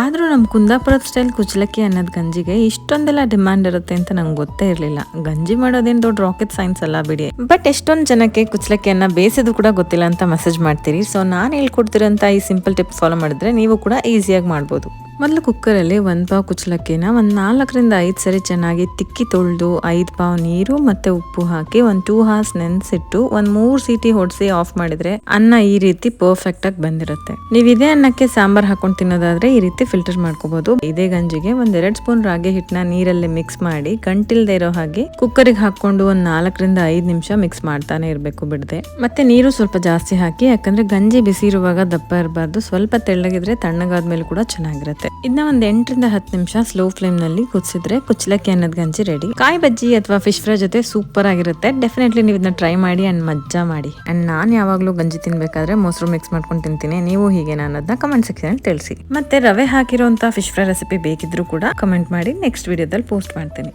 ಆದ್ರೂ ನಮ್ಮ ಕುಂದಾಪುರದ ಸ್ಟೈಲ್ ಕುಚಲಕ್ಕಿ ಅನ್ನೋದು ಗಂಜಿಗೆ ಇಷ್ಟೊಂದೆಲ್ಲ ಡಿಮ್ಯಾಂಡ್ ಇರುತ್ತೆ ಅಂತ ನಂಗೆ ಗೊತ್ತೇ ಇರಲಿಲ್ಲ. ಗಂಜಿ ಮಾಡೋದೇನು ದೊಡ್ಡ ರಾಕೆಟ್ ಸೈನ್ಸ್ ಅಲ್ಲ ಬಿಡಿ. ಬಟ್ ಎಷ್ಟೊಂದು ಜನಕ್ಕೆ ಕುಚಲಕ್ಕಿಯನ್ನು ಬೇಯಿಸೋದು ಕೂಡ ಗೊತ್ತಿಲ್ಲ ಅಂತ ಮೆಸೇಜ್ ಮಾಡ್ತೀರಿ. ಸೊ ನಾನು ಹೇಳ್ಕೊಡ್ತಿರೋಂಥ ಈ ಸಿಂಪಲ್ ಟಿಪ್ಸ್ ಫಾಲೋ ಮಾಡಿದ್ರೆ ನೀವು ಕೂಡ ಈಸಿಯಾಗಿ ಮಾಡ್ಬೋದು. ಮೊದಲು ಕುಕ್ಕರಲ್ಲಿ ಒಂದು ಪಾವು ಕುಚ್ಚಲಕ್ಕಿನ ಒಂದು ನಾಲ್ಕರಿಂದ ಐದು ಸರಿ ಚೆನ್ನಾಗಿ ತಿಕ್ಕಿ ತೊಳೆದು ಐದು ಪಾವು ನೀರು ಮತ್ತೆ ಉಪ್ಪು ಹಾಕಿ ಒಂದು ಟೂ ಹಾರ್ಸ್ ನೆನೆಸಿಟ್ಟು ಒಂದು ಮೂರು ಸೀಟಿ ಹೊಡೆಸಿ ಆಫ್ ಮಾಡಿದ್ರೆ ಅನ್ನ ಈ ರೀತಿ ಪರ್ಫೆಕ್ಟ್ ಆಗಿ ಬಂದಿರುತ್ತೆ. ನೀವು ಇದೇ ಅನ್ನಕ್ಕೆ ಸಾಂಬಾರ್ ಹಾಕೊಂಡು ತಿನ್ನೋದಾದ್ರೆ ಈ ರೀತಿ ಫಿಲ್ಟರ್ ಮಾಡ್ಕೋಬಹುದು ಇದೇ ಗಂಜಿಗೆ ಒಂದ್ ಎರಡ್ ಸ್ಪೂನ್ ರಾಗಿ ಹಿಟ್ಟನ್ನ ನೀರಲ್ಲಿ ಮಿಕ್ಸ್ ಮಾಡಿ ಗಂಟಿಲ್ದೇ ಇರೋ ಹಾಗೆ ಕುಕ್ಕರಿಗೆ ಹಾಕೊಂಡು ಒಂದು ನಾಲ್ಕರಿಂದ ಐದು ನಿಮಿಷ ಮಿಕ್ಸ್ ಮಾಡ್ತಾನೆ ಇರಬೇಕು ಬಿಡದೆ. ಮತ್ತೆ ನೀರು ಸ್ವಲ್ಪ ಜಾಸ್ತಿ ಹಾಕಿ, ಯಾಕಂದ್ರೆ ಗಂಜಿ ಬಿಸಿ ಇರುವಾಗ ದಪ್ಪ ಇರಬಾರ್ದು. ಸ್ವಲ್ಪ ತೆಳ್ಳಗಿದ್ರೆ ತಣ್ಣಗಾದ್ಮೇಲೆ ಕೂಡ ಚೆನ್ನಾಗಿರುತ್ತೆ. ಇದನ್ನ ಒಂದ್ ಎಂಟರಿಂದ ಹತ್ತು ನಿಮಿಷ ಸ್ಲೋ ಫ್ಲೇಮ್ನಲ್ಲಿ ಕುದಿಸಿದ್ರೆ ಕುಚ್ಚಲಕ್ಕಿ ಅನ್ನದ್ ಗಂಜಿ ರೆಡಿ ಕಾಯಿ ಬಜ್ಜಿ ಅಥವಾ ಫಿಶ್ ಫ್ರೈ ಜೊತೆ ಸೂಪರ್ ಆಗಿರುತ್ತೆ. ಡೆಫಿನೆಟ್ಲಿ ನೀವು ಇದನ್ನ ಟ್ರೈ ಮಾಡಿ ಅಂಡ್ ಮಜ್ಜಾ ಮಾಡಿ. ಅಂಡ್ ನಾನು ಯಾವಾಗಲೂ ಗಂಜಿ ತಿನ್ಬೇಕಾದ್ರೆ ಮೊಸರು ಮಿಕ್ಸ್ ಮಾಡ್ಕೊಂಡು ತಿಂತೀನಿ. ನೀವು ಹೀಗೆ ಅನ್ನೋದನ್ನ ಕಮೆಂಟ್ ಸೆಕ್ಷನ್ ತಿಳಿಸಿ. ಮತ್ತೆ ರವೆ ಹಾಕಿರೋಂತ ಫಿಶ್ ಫ್ರೈ ರೆಸಿಪಿ ಬೇಕಿದ್ರು ಕೂಡ ಕಮೆಂಟ್ ಮಾಡಿ ನೆಕ್ಸ್ಟ್ ವಿಡಿಯೋದಲ್ಲಿ ಪೋಸ್ಟ್ ಮಾಡ್ತೀನಿ.